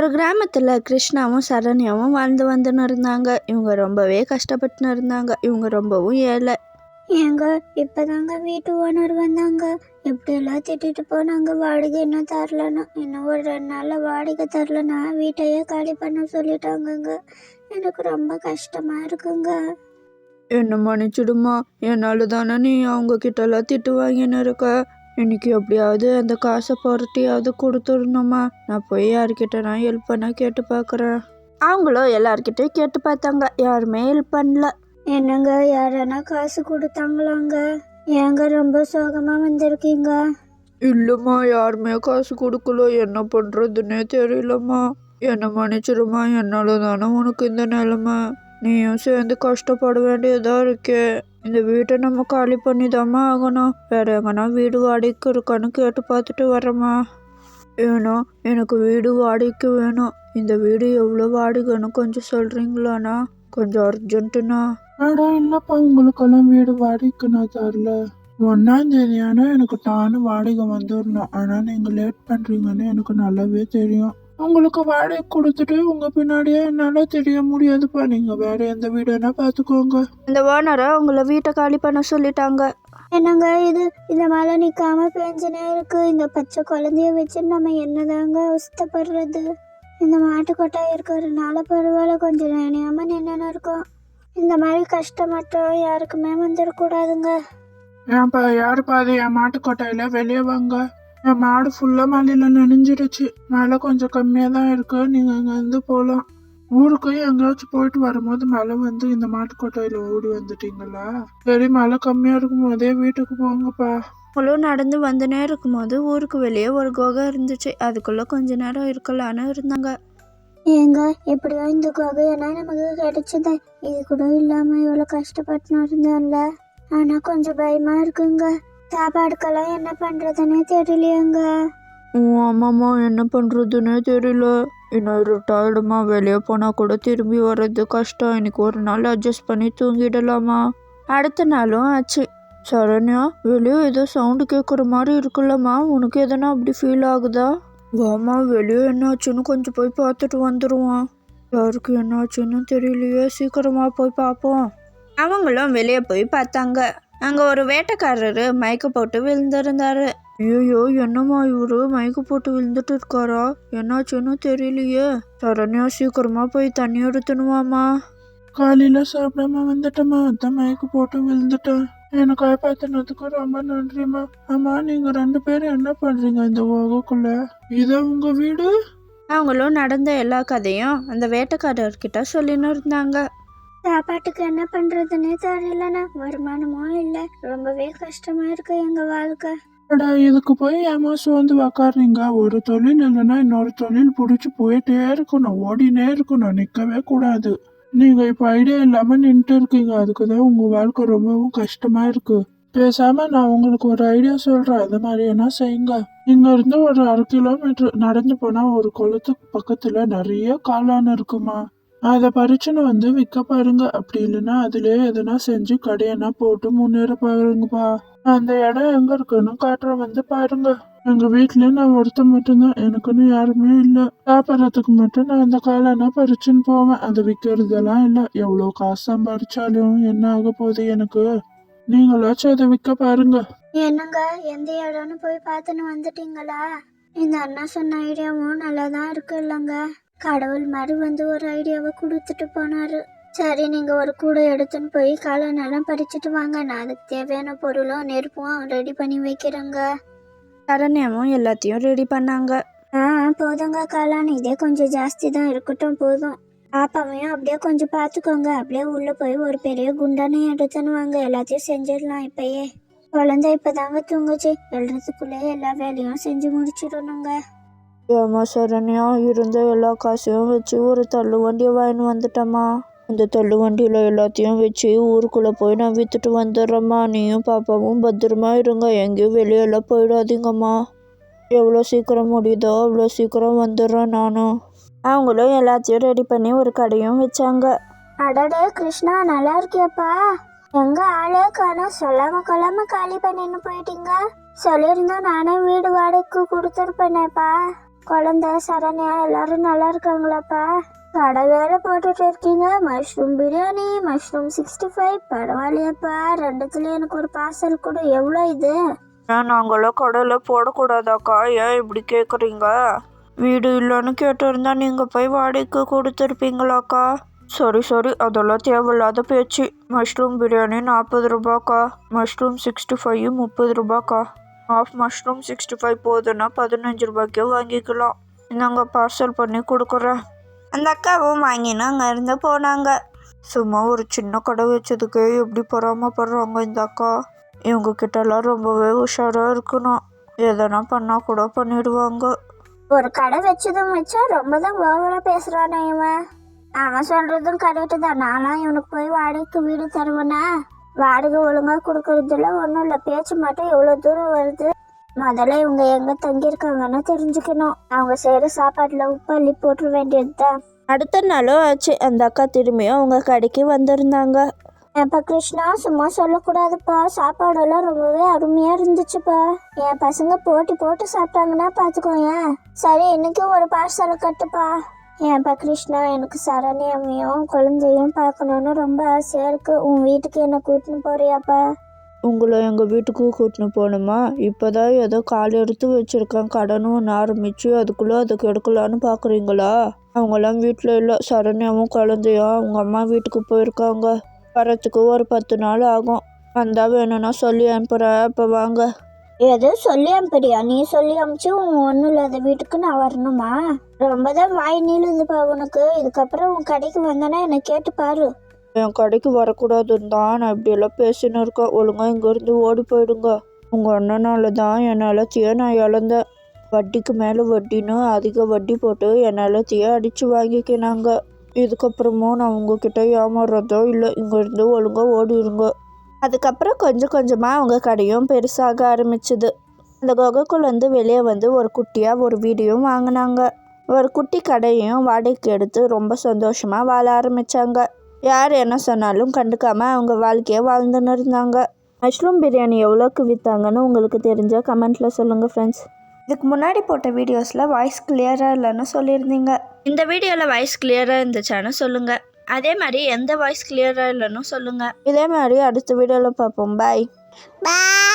ஒரு கிராமத்தில் கிருஷ்ணாவும் சரண்யாவும் வாழ்ந்து வந்துன்னு இருந்தாங்க. இவங்க ரொம்பவே கஷ்டப்பட்டுன்னு இருந்தாங்க. இவங்க ரொம்பவும் ஏழை. ஏங்க இப்பதாங்க வீட்டு ஓனர் வந்தாங்க. எப்படி எல்லாம் திட்டிட்டு போனாங்க வாடகை இன்னும் தரலன்னு. இன்னும் ஒரு ரெண்டு நாள்ல வாடகை தரலன்னா வீட்டையே காலி பண்ண சொல்லிட்டாங்கங்க. எனக்கு ரொம்ப கஷ்டமா இருக்குங்க. என்ன மன்னிச்சிடுமா? என்னால் தானே நீ அவங்க கிட்டலாம் திட்டு வாங்கின்னு இருக்க? இன்னைக்கு எப்படியாவது அந்த காசை புரட்டியாவது கொடுத்துடணுமா? நான் போய் யார்கிட்ட நான் ஹெல்ப் பண்ண கேட்டு பார்க்குறேன். அவங்களும் எல்லார்கிட்டயும் கேட்டு பார்த்தாங்க. யாருமே ஹெல்ப் பண்ணல. என்னங்க யாரனா காசு கொடுத்தாங்களாங்க? ஏங்க ரொம்ப சோகமா வந்திருக்கீங்க? இல்லைம்மா யாருமே காசு கொடுக்கல. என்ன பண்ணுறதுன்னே தெரியலம்மா. என்ன மன்னிச்சிடுமா. என்னால் தானே உனக்கு இந்த நிலமை. நீயும் சேர்ந்து கஷ்டப்பட வேண்டியதா இருக்கே. இந்த வீட்டை நம்ம காலி பண்ணி ஆகணும். வேற எங்கன்னா வீடு வாடகைக்கு இருக்கான்னு கேட்டு பார்த்துட்டு வரேம்மா ஏன்னா எனக்கு வீடு வாடகைக்கு வேணும். இந்த வீடு எவ்வளோ வாடகைன்னு கொஞ்சம் சொல்கிறீங்களாண்ணா கொஞ்சம் அர்ஜென்ட்டுண்ணா அடா இல்லப்பா உங்களுக்கெல்லாம் வீடு வாடகைக்கு நான் தரல ஒன்னாம் தேதி ஆனா எனக்கு டானு வாடகை வந்துடணும் ஆனா நீங்க லேட் பண்றீங்கன்னு எனக்கு நல்லாவே தெரியும். உங்களுக்கு வாடகை கொடுத்துட்டு உங்க பின்னாடியே என்னால தெரிய முடியாதுப்பா. நீங்க வேற எந்த வீடுனா பாத்துக்கோங்க. இந்த ஓனரை உங்களை வீட்டை காலி பண்ண சொல்லிட்டாங்க. என்னங்க இது? இந்த மழை நிக்காம பெஞ்சுனே இருக்கு. இந்த பச்சை குழந்தைய வச்சு நம்ம என்னதாங்க அவஸ்தப்படுறது? இந்த மாட்டு கொட்டாய் இருக்கிறதுனால பரவாயில்ல கொஞ்சம் நினையாம நின்று இருக்கோம். இந்த மாதிரி கஷ்டம் மட்டும் யாருக்குமே வந்துடக்கூடாதுங்க. ஏன்பா யாருப்பா அது? என் மாட்டு கொட்டாயில வெளியே வாங்க. என் மாடு ஃபுல்லா மழையில நனைஞ்சிடுச்சு மழை கொஞ்சம் கம்மியா தான் இருக்கு. நீங்க இங்க இருந்து போலாம். ஊருக்கு எங்கேயாச்சும் போயிட்டு வரும்போது மழை வந்து இந்த மாட்டு கொட்டாயில ஓடி வந்துட்டீங்களா? சரி மழை கம்மியா இருக்கும் போதே வீட்டுக்கு போங்கப்பா. அவங்களும் நடந்து வந்துனே இருக்கும்போது ஊருக்கு வெளியே ஒரு குகை இருந்துச்சு. அதுக்குள்ள கொஞ்ச நேரம் இருக்கலான்னு இருந்தாங்க. ஏங்க எப்படியோ இந்த குகையெல்லாம் நமக்கு கிடைச்சது. இது கூட இல்லாம எவ்வளவு கஷ்டப்பட்டு இருந்தோம்ல ஆனா கொஞ்சம் பயமா இருக்குங்க. சாப்பாடுக்கெல்லாம் என்ன பண்றதுன்னே தெரியலையேங்க. உன் அம்மாம்மா என்ன பண்ணுறதுன்னே தெரியல. இன்னும் இருட்டாயிடுமா வெளியே போனால் கூட திரும்பி வர்றது கஷ்டம். இன்னைக்கு ஒரு நாள் அட்ஜஸ்ட் பண்ணி தூங்கிடலாமா? அடுத்த நாளும் ஆச்சு. சரண்யா வெளியே ஏதோ சவுண்டு கேட்குற மாதிரி இருக்குல்லம்மா. உனக்கு எதனா அப்படி ஃபீல் ஆகுதா? வாமா வெளியே என்னாச்சுன்னு கொஞ்சம் போய் பார்த்துட்டு வந்துடுவான் யாருக்கு என்னாச்சுன்னு தெரியலையே. சீக்கிரமா போய் பார்ப்போம். அவங்களும் வெளியே போய் பார்த்தாங்க. அங்கே ஒரு வேட்டைக்காரரு மயக்க போட்டு விழுந்திருந்தாரு. ஐயோ என்னம்மா இவரு? மயக்க போட்டு விழுந்துட்டு இருக்காரா? என்னாச்சுன்னு தெரியலையே. சரண்யா சீக்கிரமா போய் தண்ணி எடுத்துனுவாமா காலையில சாப்பிடாம வந்துட்டேம்மா. அதான் மயக்கு போட்டு விழுந்துட்டேன். என்னை காப்பாத்தினதுக்கு ரொம்ப நன்றிம்மா. ஆமா நீங்க ரெண்டு பேரும் என்ன பண்றீங்க இந்த உலகக்குள்ள? இத உங்க வீடு? அவங்களும் நடந்த எல்லா கதையும் அந்த வேட்டைக்காரர்கிட்ட சொல்லின்னு இருந்தாங்க. சாப்பாட்டுக்கு என்ன பண்றதுன்னே தெரியலண்ணா வருமானமும் இல்லை. ரொம்பவே கஷ்டமா இருக்கு எங்க வாழ்க்கை. அடா இதுக்கு போய் ஏமா சோர்ந்து உக்காடுறீங்க ஒரு தொழில் இல்லைன்னா இன்னொரு தொழில் பிடிச்சி போயிட்டே இருக்கணும். ஓடினே இருக்கணும். நிக்கவே கூடாது. நீங்க இப்ப ஐடியா இல்லாம நின்றுட்டு இருக்கீங்க. அதுக்குதான் உங்க வாழ்க்கை ரொம்பவும் கஷ்டமா இருக்கு. பேசாம நான் உங்களுக்கு ஒரு ஐடியா சொல்றேன். அது மாதிரி என்ன செய்யுங்க? இங்க இருந்து ஒரு அரை கிலோமீட்டர் நடந்து போனா ஒரு குளத்துக்கு பக்கத்துல நிறைய காளான் இருக்குமா? அதை பறிச்சுன்னு வந்து விற்க பாருங்க. அப்படி இல்லைன்னா அதுலேயே எதனா செஞ்சு கடையனா போட்டு முன்னேற பாருங்கப்பா. அந்த இடம் எங்க இருக்குன்னு காட்டுறேன் வந்து பாருங்க. எங்க வீட்ல நான் ஒருத்த மட்டும்தான். எனக்குன்னு யாருமே இல்ல. சாப்பிட்றதுக்கு மட்டும் நான் அந்த காலனா பறிச்சுன்னு போவேன். அதை விற்கிறதெல்லாம் இல்ல. எவ்வளவு காசு சம்பாதிச்சாலும் என்ன ஆக போகுது எனக்கு? நீங்களாச்சும் அதை விற்க பாருங்க. என்னங்க எந்த இடம்னு போய் பார்த்துன்னு வந்துட்டீங்களா? இந்த அண்ணா சொன்ன ஐடியாவும் நல்லா தான் இருக்கு இல்லைங்க. கடவுள் மாதிரி வந்து ஒரு ஐடியாவை கொடுத்துட்டு போனாரு. சரி நீங்க ஒரு கூடை எடுத்துன்னு போய் காலை நிலம் பறிச்சுட்டு வாங்க. நான் அதுக்கு தேவையான பொருளும் நெருப்பும் ரெடி பண்ணி வைக்கிறேங்க. சரண்யாவும் எல்லாத்தையும் ரெடி பண்ணாங்க. ஆ போதுங்க காளான் இதே கொஞ்சம் ஜாஸ்தி தான் இருக்கட்டும் போதும். பாப்பாவையும் அப்படியே கொஞ்சம் பார்த்துக்கோங்க. அப்படியே உள்ள போய் ஒரு பெரிய குண்டானை எடுத்துன்னு வாங்க. எல்லாத்தையும் செஞ்சிடலாம் இப்பயே. குழந்தை இப்பதாங்க தூங்குச்சு. எழுறதுக்குள்ளே எல்லா வேலையும் செஞ்சு முடிச்சிடணுங்க. ஏமா சரண்யா இருந்த எல்லா காசையும் வச்சு ஒரு தள்ளு வண்டியை வாங்கின்னு வந்துட்டம்மா. அந்த தள்ளு வண்டியில் எல்லாத்தையும் வச்சு ஊருக்குள்ளே போய் நான் விற்றுட்டு வந்துடுறேம்மா. நீயும் பாப்பாவும் பத்திரமா இருங்க. எங்கேயும் வெளியெல்லாம் போயிடாதீங்கம்மா. எவ்வளோ சீக்கிரம் முடியுதோ அவ்வளோ சீக்கிரம் வந்துடுறேன் நானும் அவங்களும் எல்லாத்தையும் ரெடி பண்ணி ஒரு கடையும் வச்சாங்க. அடடே கிருஷ்ணா நல்லா இருக்கியப்பா. எங்க ஆளே காணும். சொல்லாம கொல்லாம காலி பண்ணின்னு போயிட்டீங்க. சொல்லியிருந்தா நானே வீடு வாடகைக்கு கொடுத்துருப்பேனேப்பா. குழந்தை சரண்யா எல்லாரும் நல்லா இருக்காங்களாப்பா? கடை வேற போட்டுட்டு இருக்கீங்க. Mushroom biryani mushroom sixty five பரவாயில்லையாப்பா. ரெண்டுத்துல எனக்கு ஒரு பார்சல் கூட. எவ்வளோ இது? ஏன் நாங்களாம் கடையில் போடக்கூடாதாக்கா? ஏன் இப்படி கேட்குறீங்க வீடு இல்லைன்னு கேட்டிருந்தா நீங்கள் போய் வாடகைக்கு கொடுத்துருப்பீங்களாக்கா? சரி சரி. அதெல்லாம் தேவையில்லாத பேச்சு. மஷ்ரூம் பிரியாணி நாற்பது ரூபாக்கா. மஷ்ரூம் சிக்ஸ்டி ஃபைவ் முப்பது ரூபாக்கா. ஆஃப் மஷ்ரூம் சிக்ஸ்டி ஃபைவ் போதுன்னா பதினஞ்சு ரூபாய்க்கே வாங்கிக்கலாம். நாங்கள் பார்சல் பண்ணி கொடுக்குறேன். அந்த அக்காவும் வாங்கினா அங்கே இருந்து போனாங்க. சும்மா ஒரு சின்ன கடை வச்சதுக்கு எப்படி பொறாமப்படுறாங்க இந்த அக்கா? இவங்கக்கிட்டலாம் ரொம்பவே உஷாராக இருக்கணும். எதனா பண்ணால் கூட பண்ணிடுவாங்க. ஒரு கடை வச்சதும் வச்சா ரொம்ப தான் ஓவராக பேசுகிறானே இவன். அவன் சொல்கிறதும் கரெக்டு தான். நானும் இவனுக்கு போய் வாடகைக்கு வீடு தருவேனா? வாடகை ஒழுங்கா கொடுக்கறதுல ஒன்றும் இல்லை. பேச்சு மட்டும் எவ்வளோ தூரம் வருது? முதல்ல இவங்க எங்க தங்கியிருக்காங்கன்னு தெரிஞ்சுக்கணும். அவங்க செய்யற சாப்பாட்டுல உப்பு அள்ளி போட்டுற வேண்டியதுதான். அடுத்த நாளும் ஆச்சு. அந்த அக்கா திரும்பியும் அவங்க கடைக்கு வந்திருந்தாங்க. ஏப்பா கிருஷ்ணா சும்மா சொல்லக்கூடாதுப்பா. சாப்பாடெல்லாம் ரொம்பவே அருமையா இருந்துச்சுப்பா. என் பசங்க போட்டி போட்டு சாப்பிட்டாங்கன்னா பாத்துக்கோயேன். சரி இன்னைக்கு ஒரு பார்சல் கட்டுப்பா. ஏன்பா கிருஷ்ணா எனக்கு சரண்யாவையும் குழந்தையும் பார்க்கணுன்னு ரொம்ப ஆசையாக இருக்குது உன் வீட்டுக்கு என்ன கூட்டின்னு போறியாப்பா? உங்களை எங்கள் வீட்டுக்கு கூட்டின்னு போகணுமா? இப்போ தான் ஏதோ கால் எடுத்து வச்சுருக்கேன். கடனும் ஒன்று அதுக்குள்ளே அதுக்கு எடுக்கலான்னு பார்க்குறீங்களா? அவங்களாம் வீட்டில் இல்லை. சரண்யாவும் குழந்தையும் அவங்க அம்மா வீட்டுக்கு போயிருக்காங்க. வரத்துக்கு ஒரு பத்து நாள் ஆகும். வந்தால் வேணும்னா சொல்லி அனுப்புகிறேன் இப்போ வாங்க. ஏதோ சொல்லி அனுப்பிடியா நீ சொல்லி அனுப்பிச்சு உன் ஒன்றும் இல்லாத வீட்டுக்கு நான் வரணுமா? ரொம்ப தான் வாய் நீளுதுப்பா உனக்கு. இதுக்கப்புறம் உன் கடைக்கு வந்தேன்னா என்னை கேட்டு பாரு. என் கடைக்கு வரக்கூடாதுன்னு தான் நான் இப்படியெல்லாம் பேசின்னு இருக்கேன் ஒழுங்காக இங்கேருந்து ஓடி போயிடுங்க. உங்கள் அண்ணனால தான் என்னால் தீய நான் இழந்தேன். வட்டிக்கு மேலே வட்டின்னு அதிக வட்டி போட்டு என்னால் தீய அடித்து வாங்கிக்கினாங்க. இதுக்கப்புறமும் நான் உங்ககிட்ட ஏமாறுறதோ இல்லை இங்கேருந்து ஒழுங்காக ஓடிடுங்க அதுக்கப்புறம் கொஞ்சம் கொஞ்சமாக அவங்க கடையும் பெருசாக ஆரம்பிச்சுது. அந்த குகைக்குள்ளேருந்து வெளியே வந்து ஒரு குட்டியாக ஒரு வீடியும் வாங்கினாங்க. ஒரு குட்டி கடையும் வாடகைக்கு எடுத்து ரொம்ப சந்தோஷமாக வாழ ஆரம்பித்தாங்க யார் என்ன சொன்னாலும் கண்டுக்காமல் அவங்க வாழ்க்கையை வாழ்ந்துன்னு இருந்தாங்க. மஷ்ரூம் பிரியாணி எவ்வளோக்கு விற்றாங்கன்னு உங்களுக்கு தெரிஞ்ச கமெண்ட்டில் சொல்லுங்கள் ஃப்ரெண்ட்ஸ் இதுக்கு முன்னாடி போட்ட வீடியோஸில் வாய்ஸ் கிளியராக இல்லைன்னு சொல்லியிருந்தீங்க. இந்த வீடியோவில் வாய்ஸ் கிளியராக இருந்துச்சான்னு சொல்லுங்கள் அதே மாதிரி எந்த வாய்ஸ் கிளியராக இல்லைன்னு சொல்லுங்கள் இதே மாதிரி அடுத்த வீடியோவில் பார்ப்போம். பாய் பாய்